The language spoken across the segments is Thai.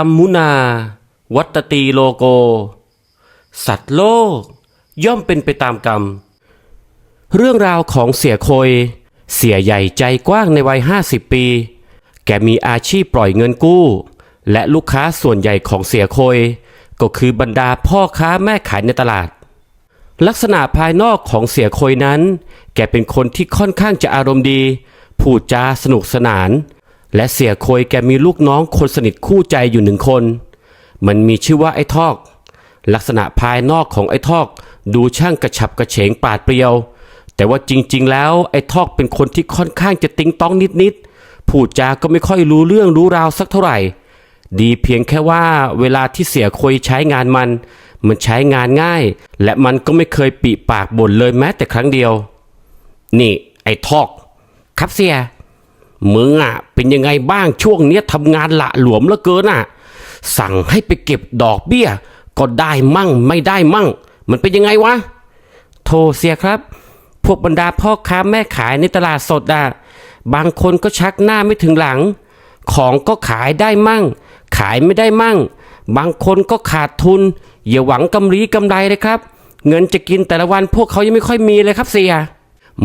รมมุนา วัตตีโลโก สัตว์โลก ย่อมเป็นไปตามกรรม เรื่องราวของเสียโคย เสียใหญ่ใจกว้างในวัย 50 ปี แกมีอาชีพปล่อยเงินกู้ และลูกค้าส่วนใหญ่ของเสียโคย ก็คือบรรดาพ่อค้าแม่ขายในตลาด ลักษณะภายนอกของเสียโคยนั้น แกเป็นคนที่ค่อนข้างจะอารมณ์ดี พูดจาสนุกสนาน และเสียโคยแกมีลูกน้องคนสนิทคู่ใจอยู่หนึ่งคน มันมีชื่อว่าไอ้ทอก ลักษณะภายนอกของไอ้ทอก ดูช่างกระฉับกระเฉงปาดเปรียว แต่ว่าจริง ๆ แล้วไอ้ทอกเป็นคนที่ค่อนข้างจะติ้งต้องนิดๆพูดจาก็ไม่ค่อยรู้เรื่องรู้ราวสักเท่าไหร่ ดีเพียงแค่ว่าเวลาที่เสียโคยใช้งานมัน มันใช้งานง่าย และมันก็ไม่เคยปีปากบ่นเลยแม้แต่ครั้งเดียว นี่ ไอ้ทอก ครับเสีย มึงอะเป็นยังไงบ้างช่วงเนี้ยทำงานละหลวมเหลือเกินอะ สั่งให้ไปเก็บดอกเบี้ย ก็ได้มั่งไม่ได้มั่ง มันเป็นยังไงวะโทเสียครับ พวกบรรดาพ่อค้าแม่ขายในตลาดสดอะบางคนก็ชักหน้าไม่ถึงหลัง ของก็ขายได้มั่ง ขายไม่ได้มั่ง บางคนก็ขาดทุน อย่าหวังกำไรกำไรเลยครับ เงินจะกินแต่ละวันพวกเขายังไม่ค่อยมีเลยครับเสีย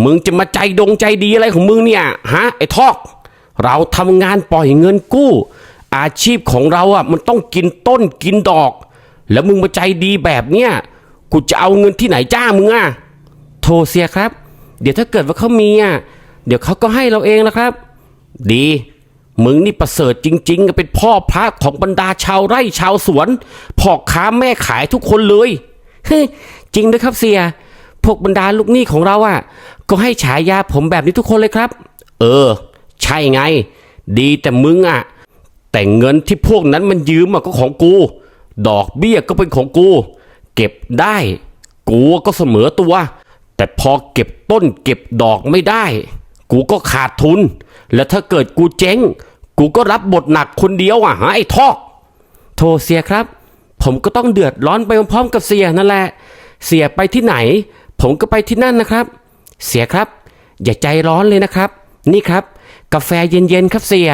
มึงจะมาใจดงใจดีอะไรของมึงเนี่ยฮะไอ้ทอก เราทำงานปล่อยเงินกู้ อาชีพของเราอะมันต้องกินต้นกินดอก แล้วมึงมาใจดีแบบเนี้ยกูจะเอาเงินที่ไหนจ้ามึงอะโทรเสียครับ เดี๋ยวถ้าเกิดว่าเขามีอะเดี๋ยวเขาก็ให้เราเองนะครับ ดี มึงนี่ประเสริฐจริงๆเป็นพ่อพระของบรรดาชาวไร่ชาวสวนพ่อค้าแม่ขายทุกคนเลยเฮ้ยจริงด้วยครับเสีย พวกบรรดาลูกหนี้ของเราอะ ก็ให้ฉายาผมแบบนี้ทุกคนเลยครับ เออ ใช่ไง ดีแต่มึงอะ แต่เงินที่พวกนั้นมันยืมอะก็ของกู ดอกเบี้ยก็เป็นของกู เก็บได้ กูก็เสมอตัว แต่พอเก็บต้นเก็บดอกไม่ได้ กูก็ขาดทุน แล้วถ้าเกิดกูเจ๊ง กูก็รับบทหนักคนเดียวอะฮะไอ้ทอกโทรเสียครับ ผมก็ต้องเดือดร้อนไปพร้อมๆกับเสียนั่นแหละ เสียไปที่ไหน ผมก็ไปที่นั่นนะครับ เสียครับ อย่าใจร้อนเลยนะครับ นี่ครับ กาแฟเย็นๆครับเสีย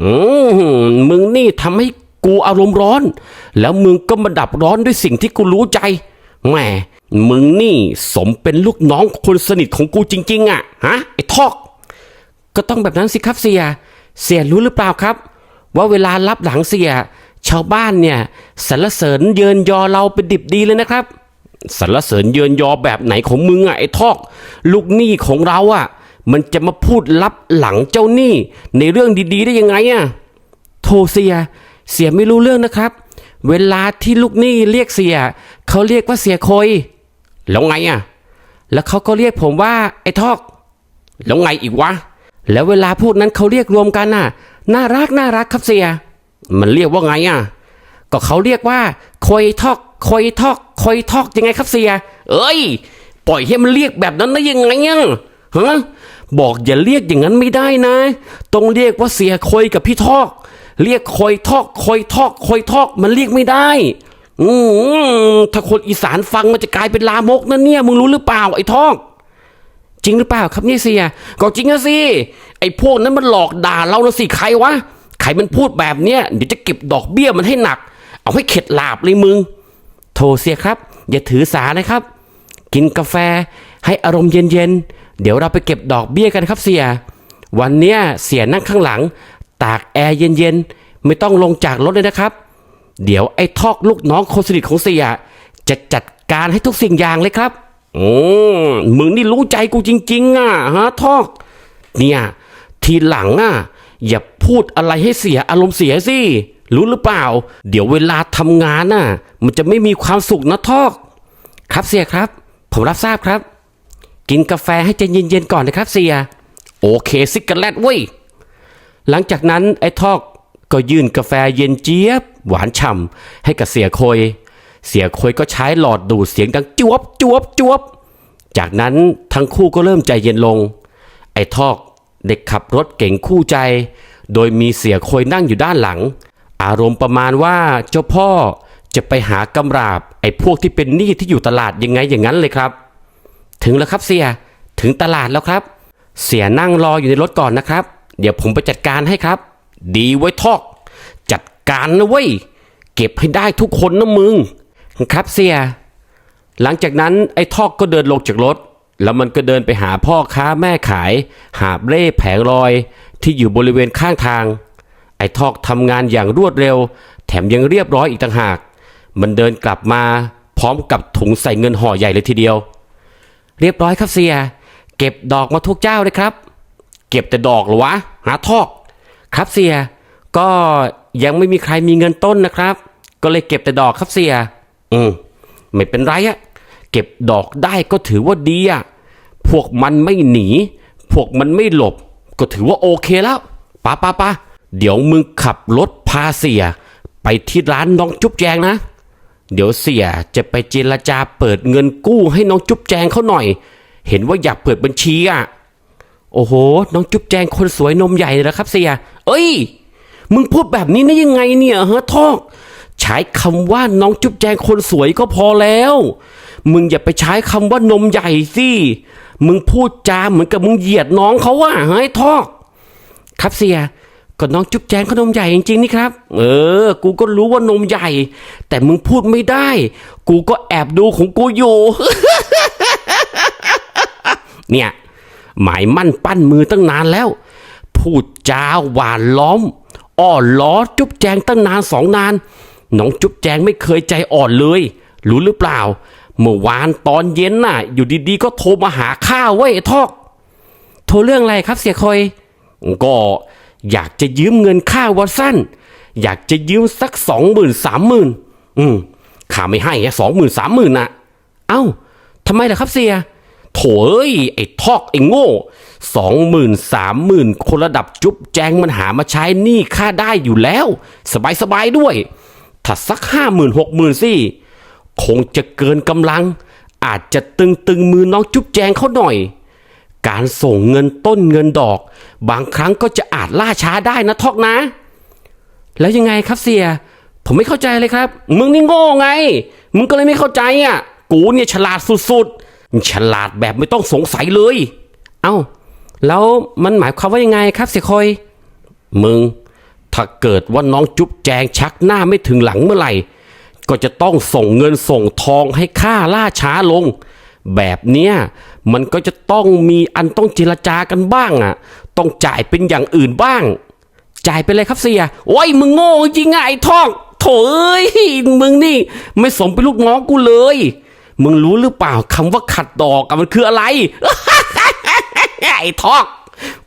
อืมมึงนี่ทำให้กูอารมณ์ร้อน แล้วมึงก็มาดับร้อนด้วยสิ่งที่กูรู้ใจแหมมึงนี่สมเป็นลูกน้องคนสนิทของกูจริง ๆ อะฮะไอ้ทอก ก็ต้องแบบนั้นสิครับเสีย เสียรู้หรือเปล่าครับ ว่าเวลารับหลังเสีย ชาวบ้านเนี่ยสรรเสริญเยินยอเราเป็นดิบดีเลยนะครับ สรรเสริญเยินยอแบบไหนของมึงอะไอ้ทอก ลูกหนี้ของเราอะมันจะมาพูดลับหลังเจ้าหนี้ในเรื่องดีๆได้ยังไงอะโทรเสีย เสียไม่รู้เรื่องนะครับ เวลาที่ลูกหนี้เรียกเสียเขาเรียกว่าเสียคอยแล้วไงอะแล้วเขาก็เรียกผมว่าไอ้ทอก แล้วไงอีกวะแล้วเวลาพวกนั้นเขาเรียกรวมกันน่ะ น่ารักน่ารักครับเสีย มันเรียกว่าไงอะ ก็เขาเรียกว่าคอยทอกคอยทอก คอยทอกยังไงครับเสีย เอ้ย ปล่อยให้มันเรียกแบบนั้นได้ยังไงอะฮะบอกอย่าเรียกอย่างนั้นไม่ได้นะ ต้องเรียกว่าเสียคอยกับพี่ทอก เรียกคอยทอกคอยทอกคอยทอกมันเรียกไม่ได้ อืมถ้าคนอีสานฟังมันจะกลายเป็นลามกนะเนี่ย มึงรู้หรือเปล่าไอ้ทอก จริงหรือเปล่าครับเนี่ยเสีย ก็จริงนะสิไอ้พวกนั้นมันหลอกด่าเรานะสิใครวะใครมันพูดแบบเนี้ยเดี๋ยวจะเก็บดอกเบี้ยมันให้หนัก เอาให้เข็ดหลาบเลยมึง โทรเสียครับ อย่าถือสานะครับ กินกาแฟให้อารมณ์เย็นๆ เดี๋ยวเราไปเก็บดอกเบี้ยกันครับเสีย วันเนี้ยเสียนั่งข้างหลัง ตากแอร์เย็นๆ ไม่ต้องลงจากรถเลยนะครับ เดี๋ยวไอ้ทอกลูกน้องคนสนิทของเสีย จะจัดการให้ทุกสิ่งอย่างเลยครับอืมมึงนี่รู้ใจกูจริง ๆ อะฮะทอก เนี่ย ทีหลังอะ อย่าพูดอะไรให้เสียอารมณ์เสียสิ รู้หรือเปล่า เดี๋ยวเวลาทำงานน่ะ มันจะไม่มีความสุขนะทอก ครับเสียครับ ผมรับทราบครับ กินกาแฟให้ใจเย็นๆก่อนนะครับเสีย โอเคซิกเกอร์แลตเว้ย หลังจากนั้นไอ้ทอกก็ยื่นกาแฟเย็นเจี๊ยบ หวานฉ่ำให้กับเสียโคยเสียโคยก็ใช้หลอดดูดเสียงดังจวบจวบจวบ จากนั้นทั้งคู่ก็เริ่มใจเย็นลง ไอ้ทอกเด็กขับรถเก่งคู่ใจ โดยมีเสียโคยนั่งอยู่ด้านหลัง อารมณ์ประมาณว่าเจ้าพ่อจะไปหากำราบไอ้พวกที่เป็นหนี้ที่อยู่ตลาดยังไงอย่างนั้นเลยครับ ถึงแล้วครับเสียถึงตลาดแล้วครับ เสียนั่งรออยู่ในรถก่อนนะครับ เดี๋ยวผมไปจัดการให้ครับ ดีไว้ทอก จัดการนะเว้ยเก็บให้ได้ทุกคนนะมึงครับเสีย หลังจากนั้นไอ้ทอกก็เดินลงจากรถ แล้วมันก็เดินไปหาพ่อค้าแม่ขาย หาบเร่แผงลอย ที่อยู่บริเวณข้างทาง ไอ้ทอกทำงานอย่างรวดเร็ว แถมยังเรียบร้อยอีกต่างหาก มันเดินกลับมาพร้อมกับถุงใส่เงินห่อใหญ่เลยทีเดียว เรียบร้อยครับเสีย เก็บดอกมาทุกเจ้าเลยครับ เก็บแต่ดอกหรอวะ หาทอก ครับเสีย ก็ยังไม่มีใครมีเงินต้นนะครับ ก็เลยเก็บแต่ดอกครับเสีย อืมไม่เป็นไรอะเก็บดอกได้ก็ถือว่าดีอะพวกมันไม่หนี พวกมันไม่หลบ ก็ถือว่าโอเคแล้วปะปะปะ เดี๋ยวมึงขับรถพาเสีย ไปที่ร้านน้องจุ๊บแจงนะ เดี๋ยวเสียจะไปเจรจาเปิดเงินกู้ให้น้องจุ๊บแจงเขาหน่อย เห็นว่าอยากเปิดบัญชีอะ โอ้โห น้องจุ๊บแจงคนสวยนมใหญ่เลยนะครับเสีย เอ้ย มึงพูดแบบนี้ได้ยังไงเนี่ยเฮ้อทอกใช้คำว่าน้องจุ๊บแจงคนสวยก็พอแล้ว มึงอย่าไปใช้คำว่านมใหญ่สิมึงพูดจาเหมือนกับมึงเหยียดน้องเขาว่าเฮ้ยทอก ครับเสีย ก็น้องจุ๊บแจงเขนมใหญ่จริงๆนี่ครับ เออ กูก็รู้ว่านมใหญ่ แต่มึงพูดไม่ได้ กูก็แอบดูของกูอยู่ เนี่ย หมายมั่นปั้นมือตั้งนานแล้ว พูดจาหวานล้อม อ้อนล้อจุ๊บแจงตั้งนานสองนาน น้องจุ๊บแจงไม่เคยใจอ่อนเลย รู้หรือเปล่า เมื่อวานตอนเย็นน่ะ อยู่ดีๆ ก็โทรมาหาข้าเว้ยไอ้ทอก โทรเรื่องอะไรครับเสียคอย ก็ อยากจะยืมเงินค่าวัสั้นอยากจะยืมสักสองหมื่นสามหมื่นอืมข้าไม่ให้สองหมื่นสามหมื่นนะเอ้าทำไมล่ะครับเสียโถเอ้ยไอ้ทอกไอ้โง่สองหมื่นสามหมื่นคนระดับจุ๊บแจงมันหามาใช้หนี้ค่าได้อยู่แล้ว สบายสบายด้วย ถ้าสักห้าหมื่นหกหมื่นสิคงจะเกินกำลัง อาจจะตึงตึงมือน้องจุ๊บแจงเขาหน่อย การส่งเงินต้นเงินดอก บางครั้งก็จะอาจล่าช้าได้นะทอกนะ แล้วยังไงครับเสีย ผมไม่เข้าใจเลยครับ มึงนี่โง่ไง มึงก็เลยไม่เข้าใจอะ กูเนี่ยฉลาดสุดๆ ฉลาดแบบไม่ต้องสงสัยเลย เอ้า แล้วมันหมายความว่ายังไงครับเสียคอย มึง ถ้าเกิดว่าน้องจุ๊บแจงชักหน้าไม่ถึงหลังเมื่อไหร่ ก็จะต้องส่งเงินส่งทองให้ค่าล่าช้าลง แบบเนี้ยมันก็จะต้องมีอันต้องเจรจากันบ้างอะ ต้องจ่ายเป็นอย่างอื่นบ้าง จ่ายไปเลยครับเสีย โอ้ยมึงโง่จริงไอ้ทองโถเอ้ยมึงนี่ ไม่สมเป็นลูกน้องกูเลย มึงรู้หรือเปล่าคำว่าขัดดอกมันคืออะไรไอ้ทอก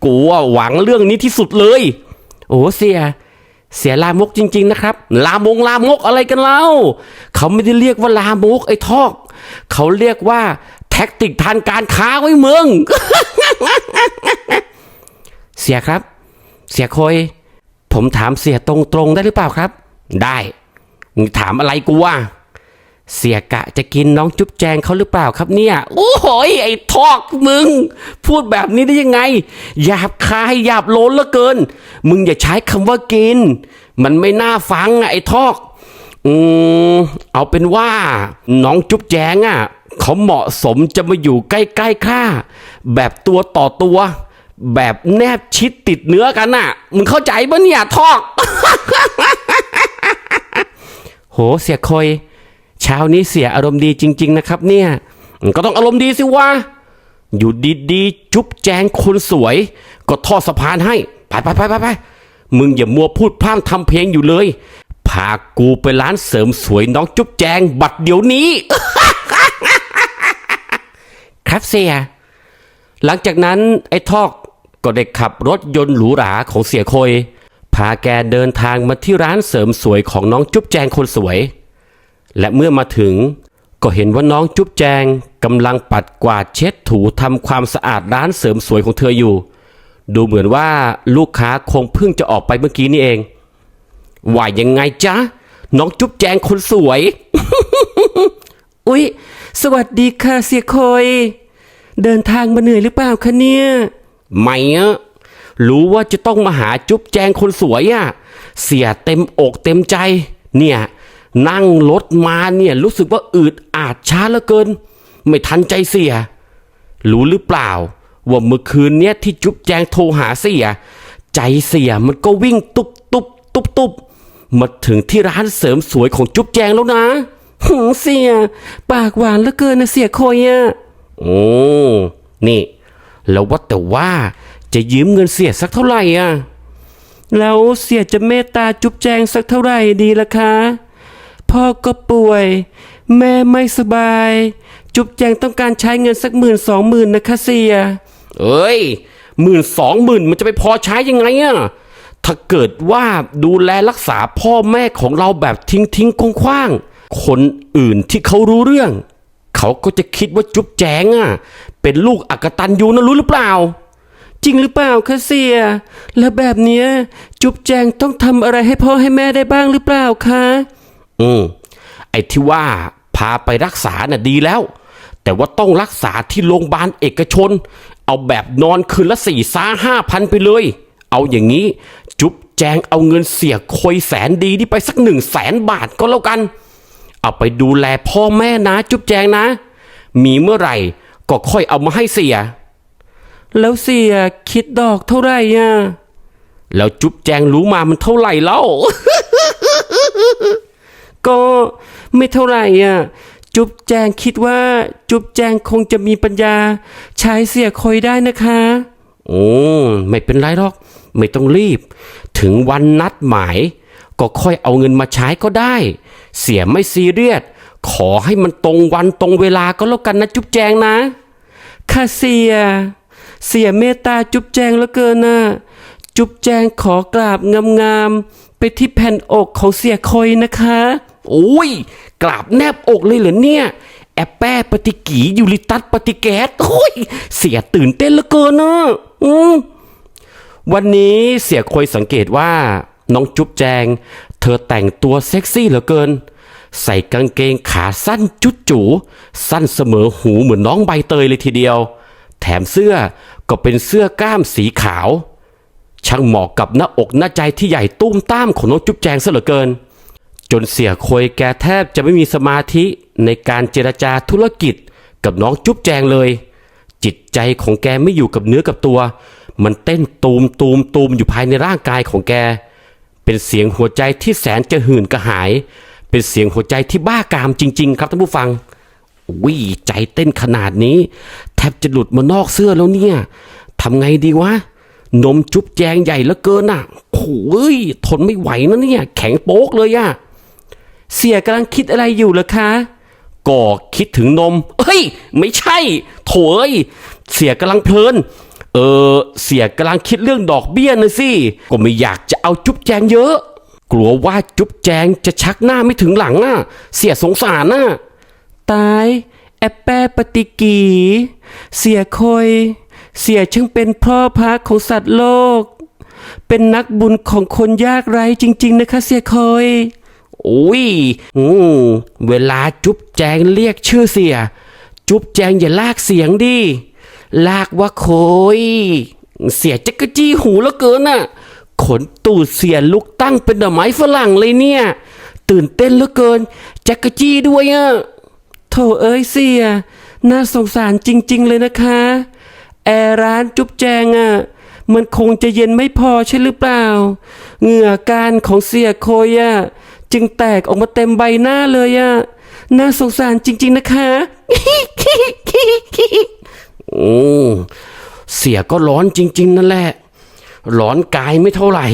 กูว่าหวังเรื่องนี้ที่สุดเลย โอ้เสีย เสียลามกจริง ๆ นะครับ ลามงลามกอะไรกันเล่า เขาไม่ได้เรียกว่าลามกไอ้ทอก เขาเรียกว่าแท็กติกทางการค้าไว้เมือง เสียครับ เสียคอย ผมถามเสียตรงๆได้หรือเปล่าครับ ได้มึงถามอะไรกูว่า เสียกะจะกินน้องจุ๊บแจงเขาหรือเปล่าครับเนี่ย โอ้โหยไอ้ทอกมึง พูดแบบนี้ได้ยังไง หยาบคายหยาบโลนเหลือเกิน มึงอย่าใช้คำว่ากิน มันไม่น่าฟังไอ้ทอก อืมเอาเป็นว่า น้องจุ๊บแจงอะเขาเหมาะสมจะมาอยู่ใกล้ๆข้าแบบตัวต่อตัว แบบแนบชิดติดเนื้อกันน่ะ มึงเข้าใจปะเนี่ยทอก โหเสียคอย เช้านี้เสียอารมณ์ดีจริง ๆ นะครับ เนี่ย ก็ต้องอารมณ์ดีสิวะอยู่ดีๆ จุ๊บแจงคนสวย ก็ทอดสะพานให้ ไปไปไปไปไปมึงอย่ามัวพูดพร่ำทำเพลงอยู่เลยากูไปร้านเสริมสวยน้องจุ๊บแจง บัดเดี๋ยวนี้ ครับเสีย หลังจากนั้นไอ้ทอกก็ได้ขับรถยนต์หรูหราของเสียโคยพาแกเดินทางมาที่ร้านเสริมสวยของน้องจุ๊บแจงคนสวย และเมื่อมาถึงก็เห็นว่าน้องจุ๊บแจงกำลังปัดกวาดเช็ดถูทำความสะอาดร้านเสริมสวยของเธออยู่ ดูเหมือนว่าลูกค้าคงเพิ่งจะออกไปเมื่อกี้นี่เอง ว่ายังไงจ๊ะ น้องจุ๊บแจงคนสวย อุ๊ย สวัสดีค่ะเสียคอย เดินทางมาเหนื่อยหรือเปล่าคะเนี่ยไม่อะรู้ว่าจะต้องมาหาจุ๊บแจงคนสวยอะเสียเต็มอกเต็มใจ เนี่ย นั่งรถมาเนี่ยรู้สึกว่าอืดอาดช้าเหลือเกิน ไม่ทันใจเสีย รู้หรือเปล่า ว่าเมื่อคืนเนี้ยที่จุ๊บแจงโทรหาเสีย ใจเสียมันก็วิ่งตุบตุบตุบตุบ มาถึงที่ร้านเสริมสวยของจุ๊บแจงแล้วนะหืมเสีย ปากหวานเหลือเกินนะเสียคอยอะโอ้นี่ แล้วว่าแต่ว่าจะยืมเงินเสียสักเท่าไหร่อะ แล้วเสียจะเมตตาจุ๊บแจงสักเท่าไหร่ดีล่ะคะ พ่อก็ป่วย แม่ไม่สบาย จุ๊บแจงต้องการใช้เงินสักหมื่นสองหมื่นนะคะเสีย เอ้ยหมื่นสองหมื่นมันจะไปพอใช้ยังไงอะ ถ้าเกิดว่าดูแลรักษาพ่อแม่ของเราแบบทิ้งทิ้งคงคว้างๆคนอื่นที่เขารู้เรื่อง เขาก็จะคิดว่าจุ๊บแจงอะ เป็นลูกอักตันยูนะรู้หรือเปล่า จริงหรือเปล่าคะเสีย แล้วแบบเนี้ยจุ๊บแจงต้องทำอะไรให้พ่อให้แม่ได้บ้างหรือเปล่าคะอืมไอ้ที่ว่าพาไปรักษาน่ะดีแล้ว แต่ว่าต้องรักษาที่โรงพยาบาลเอกชน เอาแบบนอนคืนละสี่ซาห้าพันไปเลย เอาอย่างนี้ แจงเอาเงินเสียคอยแสนดีนี่ไปสักหนึ่งแสนบาทก็แล้วกัน เอาไปดูแลพ่อแม่นะจุ๊บแจงนะ มีเมื่อไหร่ก็ค่อยเอามาให้เสีย แล้วเสียคิดดอกเท่าไหร่อะแล้วจุ๊บแจงรู้มามันเท่าไหร่เล่าก็ไม่เท่าไหร่อะจุ๊บแจงคิดว่าจุ๊บแจงคงจะมีปัญญา ใช้เสียคอยได้นะคะ โอ้ไม่เป็นไรหรอก ไม่ต้องรีบ ถึงวันนัดหมาย ก็ค่อยเอาเงินมาใช้ก็ได้ เสียไม่ซีเรียส ขอให้มันตรงวันตรงเวลาก็แล้วกันนะจุ๊บแจงนะค่ะเสีย เสียเมตตาจุ๊บแจงเหลือเกินน่ะจุ๊บแจงขอกราบงามๆไปที่แผ่นอกของเสียคอยนะคะ โอ้ยกราบแนบอกเลยเหรอเนี่ย แอปแป้ปฏิกียูริตัสปฏิแก๊สโอ้ยเสียตื่นเต้นเหลือเกินนะอืมวันนี้เสียคอยสังเกตว่า น้องจุ๊บแจง เธอแต่งตัวเซ็กซี่เหลือเกิน ใส่กางเกงขาสั้นจุดจูสั้นเสมอหูเหมือนน้องใบเตยเลยทีเดียว แถมเสื้อก็เป็นเสื้อกล้ามสีขาว ช่างเหมาะกับหน้าอกหน้าใจที่ใหญ่ตุ้มต้ามของน้องจุ๊บแจงซะเหลือเกิน จนเสียคอยแกแทบจะไม่มีสมาธิ ในการเจรจาธุรกิจกับน้องจุ๊บแจงเลย จิตใจของแกไม่อยู่กับเนื้อกับตัว มันเต้นตูมตูมตูมอยู่ภายในร่างกายของแก เป็นเสียงหัวใจที่แสนจะหื่นกระหาย เป็นเสียงหัวใจที่บ้ากามจริง ๆ ครับท่านผู้ฟังวิ่ใจเต้นขนาดนี้ แทบจะหลุดมานอกเสื้อแล้วเนี่ยทำไงดีวะนมจุ๊บแจงใหญ่เหลือเกินอะโอ้ยทนไม่ไหวนะเนี่ย แข็งโป๊กเลยอะเสียกำลังคิดอะไรอยู่เหรอคะ ก็คิดถึงนม เฮ้ย ไม่ใช่ โถเอ้ย เสียกำลังเพลิน เออ เสียกำลังคิดเรื่องดอกเบี้ยนะสิ ก็ไม่อยากจะเอาจุ๊บแจงเยอะ กลัวว่าจุ๊บแจงจะชักหน้าไม่ถึงหลังอะ เสียสงสารน่ะ ตาย แอปแปปฏิกี เสียคอย เสียช่างเป็นพ่อพระของสัตว์โลก เป็นนักบุญของคนยากไร้จริง ๆ นะคะ เสียคอย โอ้ยอืมเวลาจุ๊บแจงเรียกชื่อเสีย จุ๊บแจงอย่าลากเสียงดิ ลากว่าโคย เสียจักรจี้หูแล้วเกินน่ะ ขนตูดเสียลุกตั้งเป็นดอกไม้ฝรั่งเลยเนี่ย ตื่นเต้นเหลือเกิน จักรจี้ด้วยอะโถเอ้ยเสีย น่าสงสารจริง ๆ เลยนะคะ แอร์ร้านจุ๊บแจงอะ่ะมันคงจะเย็นไม่พอใช่หรือเปล่า เหงื่อการของเสียโคยอะ่ะ จึงแตกออกมาเต็มใบหน้าเลยอะน่าสงสารจริง ๆนะคะอืมเสียก็ร้อนจริง ๆ นั่นแหละ ร้อนกายไม่เท่าไหร่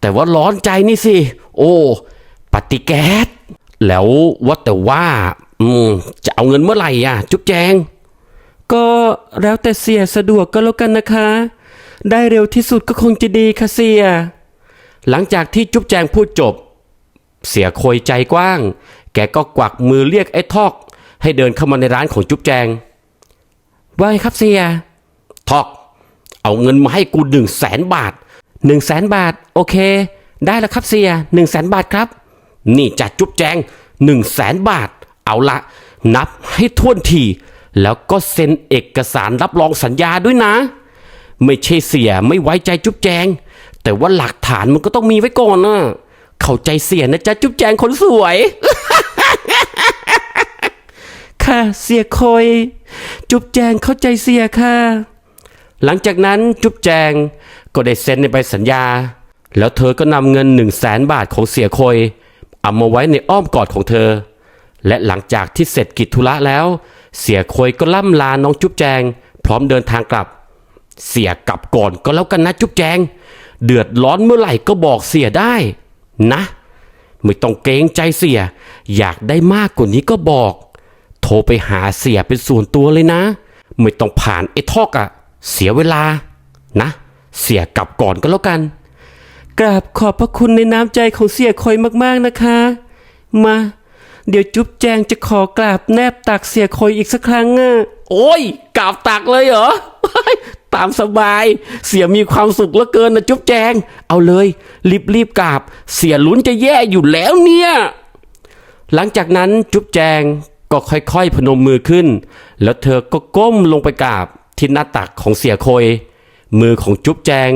แต่ว่าร้อนใจนี่สิ โอ้ปฏิแก๊สแล้วว่าแต่ว่า อืม จะเอาเงินเมื่อไหร่อะ จุ๊บแจง ก็แล้วแต่เสียสะดวกก็แล้วกันนะคะ ได้เร็วที่สุดก็คงจะดีค่ะเสีย หลังจากที่จุ๊บแจงพูดจบ เสียโคยใจกว้าง แกก็กวักมือเรียกไอ้ทอก ให้เดินเข้ามาในร้านของจุ๊บแจง ว่าไงครับเสีย ทอก เอาเงินมาให้กูหนึ่งแสนบาทหนึ่งแสนบาท โอเค ได้แล้วครับเสียหนึ่งแสนบาทครับ นี่จัดจุ๊บแจงหนึ่งแสนบาท เอาละ นับให้ท่วนที แล้วก็เซ็นเอกสารรับรองสัญญาด้วยนะ ไม่ใช่เสียไม่ไว้ใจจุ๊บแจง แต่ว่าหลักฐานมันก็ต้องมีไว้ก่อนนะ เข้าใจเสียนะจ๊ะจุ๊บแจงคนสวย ค่ะเสียคอย จุ๊บแจงเข้าใจเสียค่ะ หลังจากนั้นจุ๊บแจงก็ได้เซ็นในใบสัญญา แล้วเธอก็นำเงินหนึ่งแสนบาทของเสียโคยเอามาไว้ในอ้อมกอดของเธอ และหลังจากที่เสร็จกิจธุระแล้ว เสียโคยก็ล่ำลาน้องจุ๊บแจง พร้อมเดินทางกลับ เสียกลับก่อนก็แล้วกันนะจุ๊บแจง เดือดร้อนเมื่อไหร่ก็บอกเสียได้ นะ ไม่ต้องเกรงใจเสีย อยากได้มากกว่านี้ก็บอก โทรไปหาเสียเป็นส่วนตัวเลยนะ ไม่ต้องผ่านไอ้ทอกอะเสียเวลา นะ เสียกลับก่อนก็แล้วกัน กราบขอบพระคุณในน้ำใจของเสียคอยมากๆนะคะ มา เดี๋ยวจุ๊บแจงจะขอกราบแนบตักเสียคอยอีกสักครั้งอะโอ้ยกราบตักเลยเหรอ ตามสบาย เสียมีความสุขเหลือเกินนะจุ๊บแจง เอาเลย รีบรีบกราบ เสียลุ้นจะแย่อยู่แล้วเนี่ย หลังจากนั้นจุ๊บแจงก็ค่อยๆ พนมมือขึ้น แล้วเธอก็ก้มลงไปกราบที่หน้าตักของเสียโคย มือของจุ๊บแจง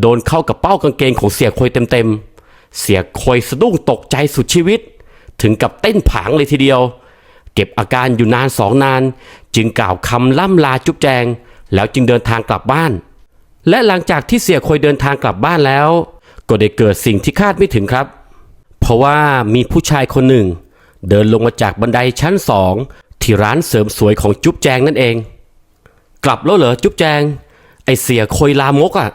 โดนเข้ากับเป้ากางเกงของเสียโคยเต็มๆ เสียโคยสะดุ้งตกใจสุดชีวิต ถึงกับเต้นผางเลยทีเดียว เก็บอาการอยู่นานสองนาน จึงกล่าวคำล่ำลาจุ๊บแจง แล้วจึงเดินทางกลับบ้าน และหลังจากที่เสียโคยเดินทางกลับบ้านแล้ว ก็ได้เกิดสิ่งที่คาดไม่ถึงครับ เพราะว่ามีผู้ชายคนหนึ่ง เดินลงมาจากบันไดชั้นสองที่ร้านเสริมสวยของจุ๊บแจงนั่นเอง กลับแล้วเหรอจุ๊บแจง ไอเสียโคยลามกอะ่ะ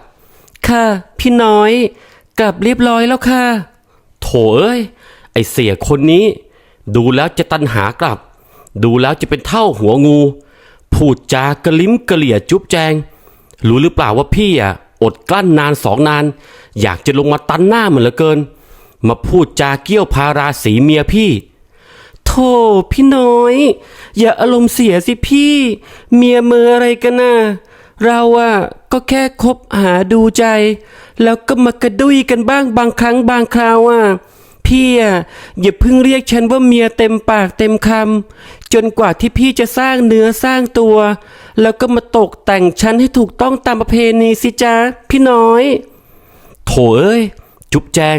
ค่ะ พี่น้อย กลับเรียบร้อยแล้วค่ะ โถเอ้ย ไอเสียคนนี้ ดูแล้วจะตันหากลับ ดูแล้วจะเป็นเท่าหัวงู พูดจากระลิ้มกระเหลี่ยจุ๊บแจง รู้หรือเปล่าว่าพี่อะอดกลั้นนานสองนาน อยากจะลงมาตันหน้าเหมือนเหลือเกิน มาพูดจาเกี้ยวพาราสีเมียพี่โธ่พี่น้อย อย่าอารมณ์เสียสิพี่ เมียเมออะไรกันน่ะเราอะก็แค่คบหาดูใจ แล้วก็มากระดุยกันบ้างบางครั้งบางคราวอะพี่อะอย่าเพิ่งเรียกฉันว่าเมียเต็มปากเต็มคำ จนกว่าที่พี่จะสร้างเนื้อสร้างตัว แล้วก็มาตกแต่งฉันให้ถูกต้องตามประเพณีสิจ๊ะพี่น้อย โถเอ้ย จุ๊บแจง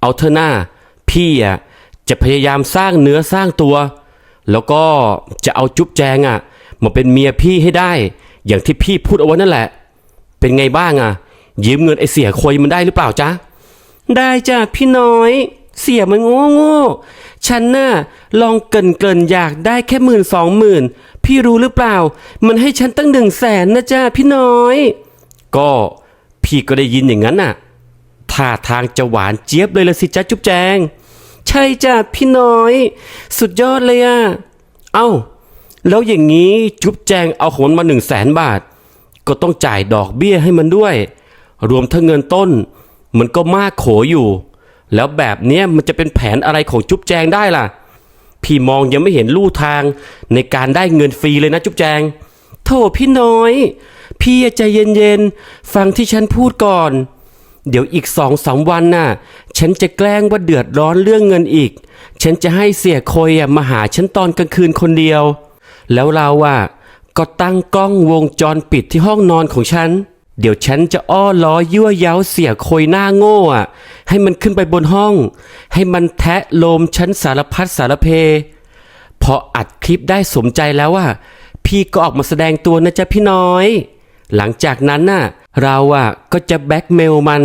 เอาเถอหน้า พี่อะจะพยายามสร้างเนื้อสร้างตัว แล้วก็จะเอาจุ๊บแจงอะมาเป็นเมียพี่ให้ได้ อย่างที่พี่พูดเอาไว้นั่นแหละ เป็นไงบ้างอะยืมเงินไอเสียคอยมันได้หรือเปล่าจ๊ะได้จ้ะพี่น้อย เสียมันโง่โง่ฉันน่ะลองเกรินเกินๆอยากได้แค่หมื่นสองหมื่นพี่รู้หรือเปล่า มันให้ฉันตั้งหนึ่งแสนนะจ้ะพี่น้อย ก็พี่ก็ได้ยินอย่างนั้นน่ะท่าทางจะหวานเจี๊ยบเลยละสิจ๊ะจุ๊บแจง ใช่จ้ะพี่น้อย สุดยอดเลยอะเอ้า แล้วอย่างนี้จุ๊บแจงเอาของมันมาหนึ่งแสนบาท ก็ต้องจ่ายดอกเบี้ยให้มันด้วย รวมทั้งเงินต้น มันก็มากโขอยู่ แล้วแบบเนี้ยมันจะเป็นแผนอะไรของจุ๊บแจงได้ล่ะ พี่มองยังไม่เห็นลู่ทางในการได้เงินฟรีเลยนะจุ๊บแจง โถพี่น้อย พี่ใจเย็นๆ ฟังที่ฉันพูดก่อน เดี๋ยวอีกสองสามวันน่ะ ฉันจะแกล้งว่าเดือดร้อนเรื่องเงินอีก ฉันจะให้เสียคอยอ่มาหาฉันตอนกลางคืนคนเดียว แล้วเราอะก็ตั้งกล้องวงจรปิดที่ห้องนอนของฉัน เดี๋ยวฉันจะอ้อล้อยั่วเย้าเสียคอยหน้าโง่อะให้มันขึ้นไปบนห้อง ให้มันแทะโลมฉันสารพัดสารเพ พออัดคลิปได้สมใจแล้วอะพี่ก็ออกมาแสดงตัวนะจ๊ะพี่น้อย หลังจากนั้นน่ะ เราอะก็จะแบ็กเมลมัน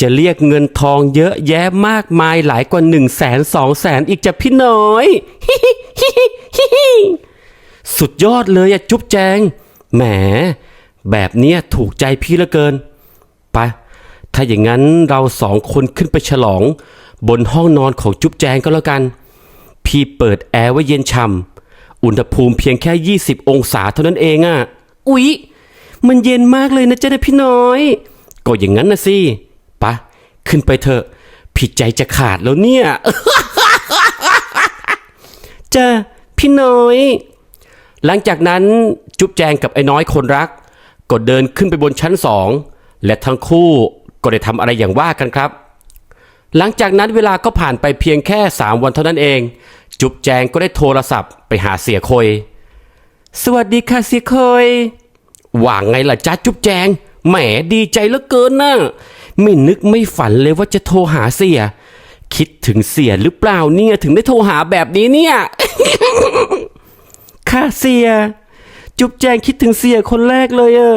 จะเรียกเงินทองเยอะแยะมากมายหลายกว่า1นึ่งแสนสองแสนอีกจ้ะพี่น้อยสุดยอดเลยอะจุ๊บแจงแหม แบบนี้ถูกใจพี่เหลือเกินไปถ้าอย่างนั้นเราสองคนขึ้นไปฉลอง บนห้องนอนของจุ๊บแจงก็แล้วกัน พี่เปิดแอร์ไว้เย็นฉ่ำอุณหภูมิเพียงแค่ 20 องศาเท่านั้นเองอะอุ๊ย มันเย็นมากเลยนะเจ๊ะนะพี่น้อย ก็อย่างนั้นนะสิไปะขึ้นไปเถอะผิดใจจะขาดแล้วเนี่ยจ้ะพี่น้อย หลังจากนั้นจุ๊บแจงกับไอ้น้อยคนรัก ก็เดินขึ้นไปบนชั้นสองและทั้งคู่ก็ได้ทำอะไรอย่างว่ากันครับ หลังจากนั้นเวลาก็ผ่านไปเพียงแค่ 3 วันเท่านั้นเอง จุ๊บแจงก็ได้โทรศัพท์ไปหาเสียคอย สวัสดีค่ะเสียคอยว่าไงล่ะจ้าจุ๊บแจง แหมดีใจเหลือเกินนะไม่นึกไม่ฝันเลยว่าจะโทรหาเสีย คิดถึงเสียหรือเปล่าเนี่ยถึงได้โทรหาแบบนี้เนี่ย ค่ะเสีย จุ๊บแจงคิดถึงเสียคนแรกเลยอะ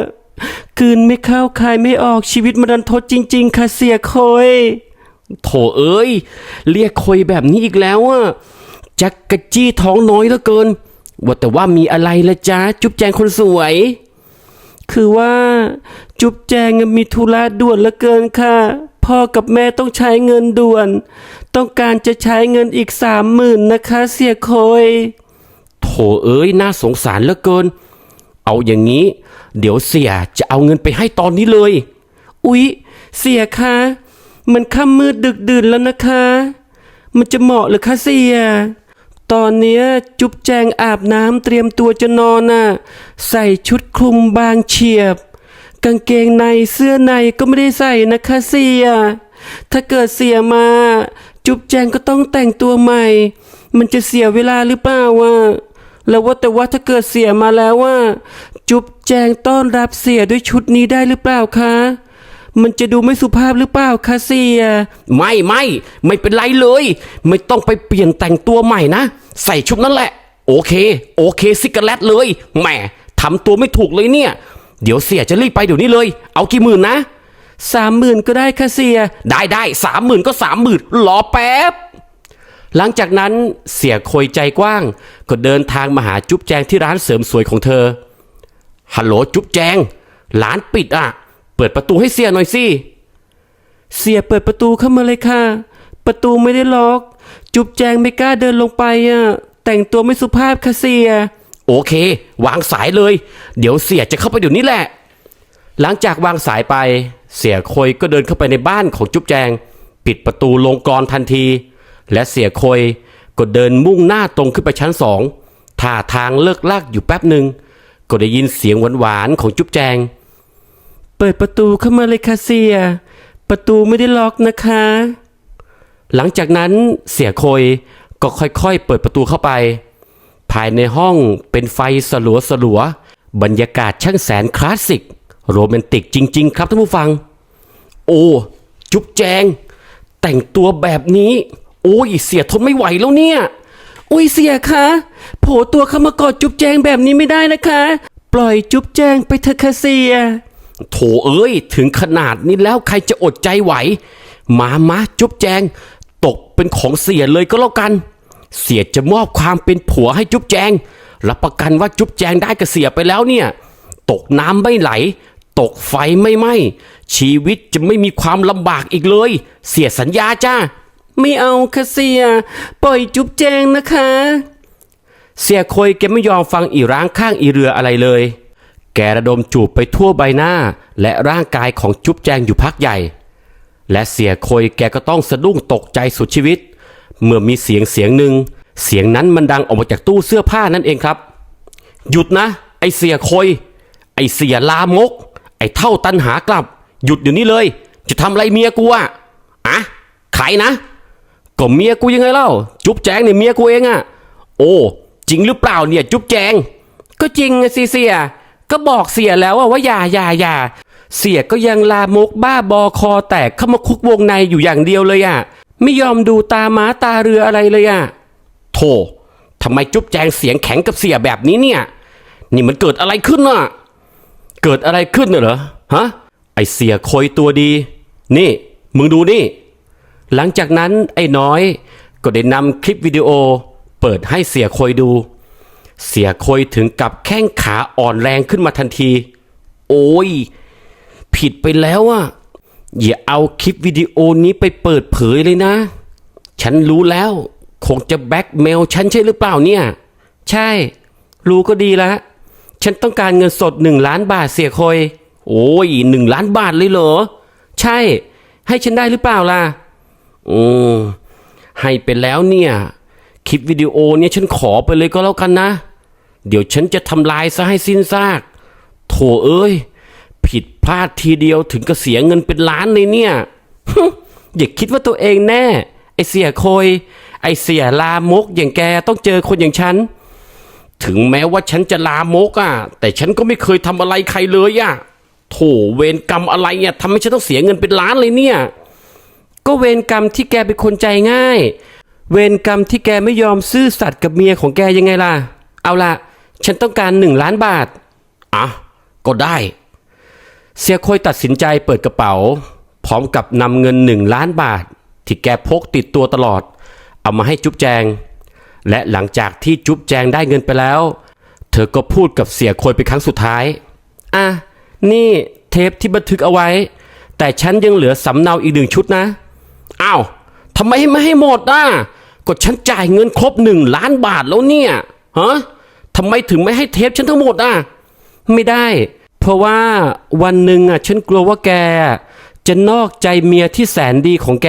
กลืนไม่เข้าคายไม่ออกชีวิตมันรันทดจริง ๆ ค่ะเสียคอยโถเอ้ย เรียกคอยแบบนี้อีกแล้วอะจักกะจี้ท้องน้อยเหลือเกิน ว่าแต่ว่ามีอะไรละจ๊ะจุ๊บแจงคนสวย คือว่า จุ๊บแจงมีธุระด่วนเหลือเกินค่ะ พ่อกับแม่ต้องใช้เงินด่วน ต้องการจะใช้เงินอีกสามหมื่นนะคะ เสียคอยโถเอ้ยน่าสงสารเหลือเกิน เอาอย่างนี้ เดี๋ยวเสียจะเอาเงินไปให้ตอนนี้เลย อุ๊ย เสียคะมันค่ำมืดดึกดื่นแล้วนะคะ มันจะเหมาะหรือคะเสีย ตอนเนี้ยจุ๊บแจงอาบน้ำเตรียมตัวจะนอนน่ะ ใส่ชุดคลุมบางเฉียบ กางเกงในเสื้อในก็ไม่ได้ใส่นะคะเสีย ถ้าเกิดเสียมา จุ๊บแจงก็ต้องแต่งตัวใหม่ มันจะเสียเวลาหรือเปล่าวะ แล้วว่าแต่ว่าถ้าเกิดเสียมาแล้วว่า จุ๊บแจงต้อนรับเสียด้วยชุดนี้ได้หรือเปล่าคะ มันจะดูไม่สุภาพหรือเปล่าคะเสีย ไม่ไม่ไม่เป็นไรเลย ไม่ต้องไปเปลี่ยนแต่งตัวใหม่นะ ใส่ชุดนั้นแหละ โอเค โอเคซิกาเลตเลยแหมทำตัวไม่ถูกเลยเนี่ย เดี๋ยวเสียจะรีบไปเดี๋ยวนี้เลย เอากี่หมื่นนะสามหมื่นก็ได้ค่ะเสีย ได้ได้สามหมื่นก็สามหมื่นรอแป๊บ หลังจากนั้นเสียโคยใจกว้าง ก็เดินทางมาหาจุ๊บแจงที่ร้านเสริมสวยของเธอ ฮัลโหลจุ๊บแจง ร้านปิดอะ เปิดประตูให้เสียหน่อยสิ เสียเปิดประตูเข้ามาเลยค่ะ ประตูไม่ได้ล็อก จุ๊บแจงไม่กล้าเดินลงไปอะ แต่งตัวไม่สุภาพค่ะเสีย โอเค วางสายเลย เดี๋ยวเสียจะเข้าไปเดี๋ยวนี้แหละ หลังจากวางสายไป เสียโคยก็เดินเข้าไปในบ้านของจุ๊บแจง ปิดประตูลงกรทันที และเสียโคยก็เดินมุ่งหน้าตรงขึ้นไปชั้นสองท่าทางเลิกลากอยู่แป๊บหนึ่งก็ได้ยินเสียงหวานๆของจุ๊บแจง เปิดประตูเข้ามาเลยค่ะเสีย ประตูไม่ได้ล็อกนะคะ หลังจากนั้นเสียโคยก็ค่อยๆ เปิดประตูเข้าไป ภายในห้องเป็นไฟสลัวสลัวๆบรรยากาศช่างแสนคลาสสิก โรแมนติกจริง ๆ ครับท่านผู้ฟัง โอ้ จุ๊บแจง แต่งตัวแบบนี้ อ้ยเสียทนไม่ไหวแล้วเนี่ย อุ้ยเสียคะโผตัวเข้ามากอดจุ๊บแจงแบบนี้ไม่ได้นะคะ ปล่อยจุ๊บแจงไปเถอะค่ะเสีย โถเอ้ย ถึงขนาดนี้แล้วใครจะอดใจไหว มามาจุ๊บแจง ตกเป็นของเสียเลยก็แล้วกัน เสียจะมอบความเป็นผัวให้จุ๊บแจง รับประกันว่าจุ๊บแจงได้กับเสียไปแล้วเนี่ย ตกน้ำไม่ไหล ตกไฟไม่ไหม้ชีวิตจะไม่มีความลำบากอีกเลย เสียสัญญาจ้า ไม่เอาค่ะเสีย ปล่อยจุ๊บแจงนะคะ เสียโคยแกไม่ยอมฟังอีร้างข้างอีเรืออะไรเลย แกระดมจูบไปทั่วใบหน้าและร่างกายของจุ๊บแจงอยู่พักใหญ่ และเสียโคยแกก็ต้องสะดุ้งตกใจสุดชีวิต เมื่อมีเสียงเสียงหนึ่งเสียงนั้นมันดังออกมาจากตู้เสื้อผ้านั่นเองครับ หยุดนะ ไอเสียโคยไอเสียลามก ไอเท่าตันหากลับ หยุดเดี๋ยวนี้เลย จะทำอะไรเมียกูอะอะใครนะ ก็เมียกูยังไงเล่า จุ๊บแจงเนี่ยเมียกูเองอะโอ้จริงหรือเปล่าเนี่ย จุ๊บแจง ก็จริงสิเสียก็บอกเสียแล้วว่าอย่าอย่าอย่าเสียก็ยังลามกบ้าบอคอแตกเข้ามาคุกวงในอยู่อย่างเดียวเลยอะไม่ยอมดูตาม้าตาเรืออะไรเลยอะโธ่ทำไมจุ๊บแจงเสียงแข็งกับเสียแบบนี้เนี่ย นี่มันเกิดอะไรขึ้นน่ะ เกิดอะไรขึ้นน่ะเหรอฮะไอเสียคอยตัวดี นี่ มึงดูนี่ หลังจากนั้นไอ้น้อยก็ได้นำคลิปวิดีโอเปิดให้เสียคอยดู เสียคอยถึงกับแข้งขาอ่อนแรงขึ้นมาทันที โอ้ย ผิดไปแล้วอะอย่าเอาคลิปวิดีโอนี้ไปเปิดเผยเลยนะ ฉันรู้แล้ว คงจะแบ็กเมลฉันใช่หรือเปล่าเนี่ย ใช่ รู้ก็ดีละฉันต้องการเงินสดหนึ่งล้านบาทเสียคอย โอ้ยหนึ่งล้านบาทเลยเหรอ ใช่ ให้ฉันได้หรือเปล่าล่ะ อืมให้ไปแล้วเนี่ย คลิปวิดีโอเนี่ยฉันขอไปเลยก็แล้วกันนะ เดี๋ยวฉันจะทำลายซะให้สิ้นซาก โถเอ้ย ผิดพลาดทีเดียวถึงกับเสียเงินเป็นล้านเลยเนี่ย อย่าคิดว่าตัวเองแน่ ไอเสียโคย ไอเสียลามกอย่างแกต้องเจอคนอย่างฉัน ถึงแม้ว่าฉันจะลามกอะ แต่ฉันก็ไม่เคยทำอะไรใครเลยอะ โถเวรกรรมอะไรอะทำให้ฉันต้องเสียเงินเป็นล้านเลยเนี่ย ก็เวรกรรมที่แกเป็นคนใจง่าย เวรกรรมที่แกไม่ยอมซื่อสัตย์กับเมียของแกยังไงล่ะ เอาล่ะ ฉันต้องการหนึ่งล้านบาท อะ ก็ได้ เสียโคยตัดสินใจเปิดกระเป๋า พร้อมกับนำเงินหนึ่งล้านบาท ที่แกพกติดตัวตลอด เอามาให้จุ๊บแจง และหลังจากที่จุ๊บแจงได้เงินไปแล้ว เธอก็พูดกับเสียโคยเป็นครั้งสุดท้าย อะ นี่เทปที่บันทึกเอาไว้ แต่ฉันยังเหลือสำเนาอีกหนึ่งชุดนะ อ้าวทำไมไม่ให้หมดอะก็ฉันจ่ายเงินครบหนึ่งล้านบาทแล้วเนี่ยฮะทำไมถึงไม่ให้เทปฉันทั้งหมดอะไม่ได้ เพราะว่าวันหนึ่งอะฉันกลัวว่าแก จะนอกใจเมียที่แสนดีของแก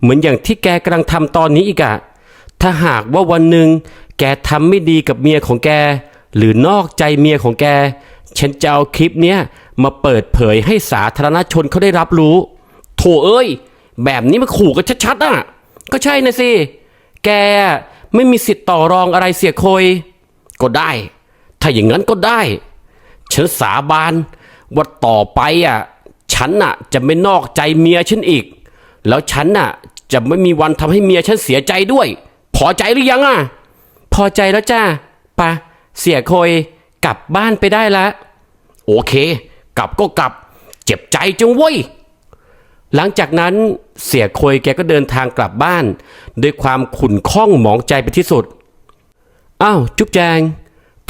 เหมือนอย่างที่แกกำลังทำตอนนี้อีกอะถ้าหากว่าวันหนึ่งแกทำไม่ดีกับเมียของแก หรือนอกใจเมียของแก ฉันจะเอาคลิปเนี้ยมาเปิดเผยให้สาธารณชนเขาได้รับรู้ โถเอ้ย แบบนี้มันขู่กันชัดๆอะ ก็ใช่นะสิ แกไม่มีสิทธิ์ต่อรองอะไรเสียโคยก็ได้ ถ้าอย่างนั้นก็ได้ ฉันสาบานว่าต่อไปอะ ฉันน่ะจะไม่นอกใจเมียฉันอีก แล้วฉันน่ะจะไม่มีวันทำให้เมียฉันเสียใจด้วย พอใจหรือยังอะ พอใจแล้วจ้าปะเสียโคยกลับบ้านไปได้ละ โอเค กลับก็กลับ เจ็บใจจังเว้ย หลังจากนั้นเสียโคยแกก็เดินทางกลับบ้าน ด้วยความขุ่นข้องหมองใจไปที่สุดอ้าวจุ๊บแจง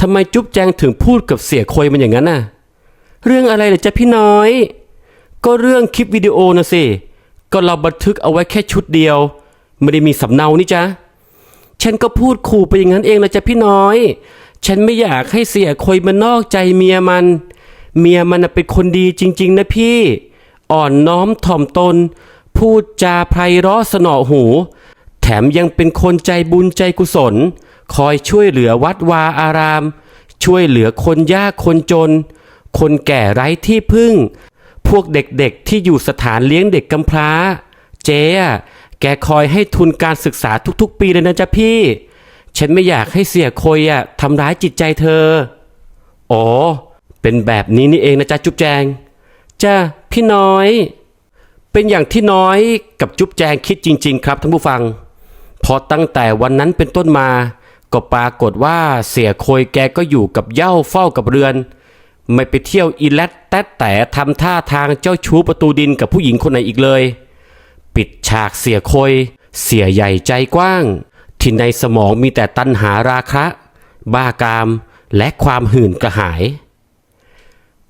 ทำไมจุ๊บแจงถึงพูดกับเสียโคยมันอย่างนั้นน่ะ เรื่องอะไรเหรอจ๊ะพี่น้อย ก็เรื่องคลิปวิดีโอนะสิ ก็เราบันทึกเอาไว้แค่ชุดเดียว ไม่ได้มีสำเนานี่จ๊ะ ฉันก็พูดขู่ไปอย่างนั้นเองละจ๊ะพี่น้อย ฉันไม่อยากให้เสียโคยมันนอกใจเมียมัน เมียมันเป็นคนดีจริง ๆ นะพี่ อ่อนน้อมถ่อมตน พูดจาไพเราะสนอหู แถมยังเป็นคนใจบุญใจกุศล คอยช่วยเหลือวัดวาอาราม ช่วยเหลือคนยากคนจน คนแก่ไร้ที่พึ่ง พวกเด็กๆที่อยู่สถานเลี้ยงเด็กกำพร้า เจ๊แกคอยให้ทุนการศึกษาทุกๆ ปีเลยนะจ๊ะพี่ ฉันไม่อยากให้เสียโคยอะทำร้ายจิตใจเธอ อ๋อ เป็นแบบนี้นี่เองนะจ๊ะจุ๊บแจง จ้าพี่น้อย เป็นอย่างที่น้อยกับจุ๊บแจงคิดจริง ๆ ครับท่านผู้ฟัง พอตั้งแต่วันนั้นเป็นต้นมา ก็ปรากฏว่าเสียโคยแกก็อยู่กับเย้าเฝ้ากับเรือน ไม่ไปเที่ยวอีแลตแต๊ดแต่ทำท่าทางเจ้าชู้ประตูดินกับผู้หญิงคนไหนอีกเลย ปิดฉากเสียโคย เสียใหญ่ใจกว้าง ที่ในสมองมีแต่ตัณหาราคะ บ้ากามและความหื่นกระหาย